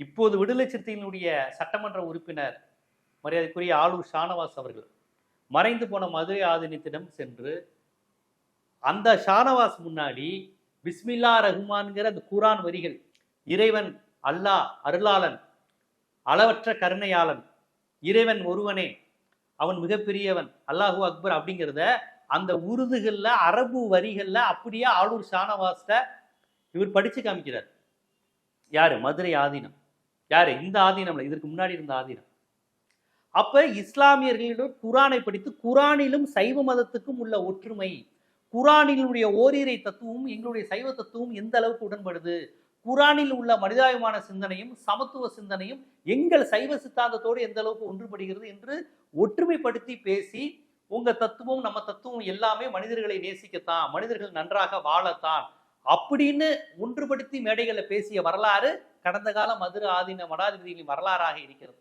இப்போது விடுதலை சிறுத்தைகளுடைய சட்டமன்ற உறுப்பினர் மரியாதைக்குரிய ஆளூர் ஷானவாஸ் அவர்கள் மறைந்து போன மதுரை ஆதீனத்திடம் சென்று அந்த ஷானவாஸ் முன்னாடி பிஸ்மில்லா ரஹ்மான்கிற அந்த குரான் வரிகள் இறைவன் அல்லாஹ் அருளாளன் அளவற்ற கருணையாளன் இறைவன் ஒருவனே அவன் மிகப்பெரியவன் அல்லாஹூ அக்பர் அப்படிங்கிறத அந்த உருதுகளில் அரபு வரிகளில் அப்படியே ஆளூர் ஷானவாஸ்ட இவர் படித்து காமிக்கிறார். யார்? மதுரை ஆதீனம். யாரு? இந்த ஆதீனம்ல இதற்கு முன்னாடி இருந்த ஆதீனம். அப்ப இஸ்லாமியர்களிடம் குரானை படித்து குரானிலும் சைவ மதத்துக்கும் உள்ள ஒற்றுமை குரானினுடைய ஓரிரை தத்துவமும் எங்களுடைய சைவ தத்துவம் எந்த அளவுக்கு உடன்படுது? குரானில் உள்ள மனிதாயமான சிந்தனையும் சமத்துவ சிந்தனையும் எங்கள் சைவ சித்தாந்தத்தோடு எந்த அளவுக்கு ஒன்றுபடுகிறது என்று ஒற்றுமைப்படுத்தி பேசி உங்க தத்துவம் நம்ம தத்துவம் எல்லாமே மனிதர்களை நேசிக்கத்தான் மனிதர்கள் நன்றாக வாழத்தான் அப்படின்னு ஒன்றுபடுத்தி மேடைகளை பேசிய வரலாறு கடந்த கால மதுரை ஆதீன மடாதிபதிகளின் வரலாறாக இருக்கிறது.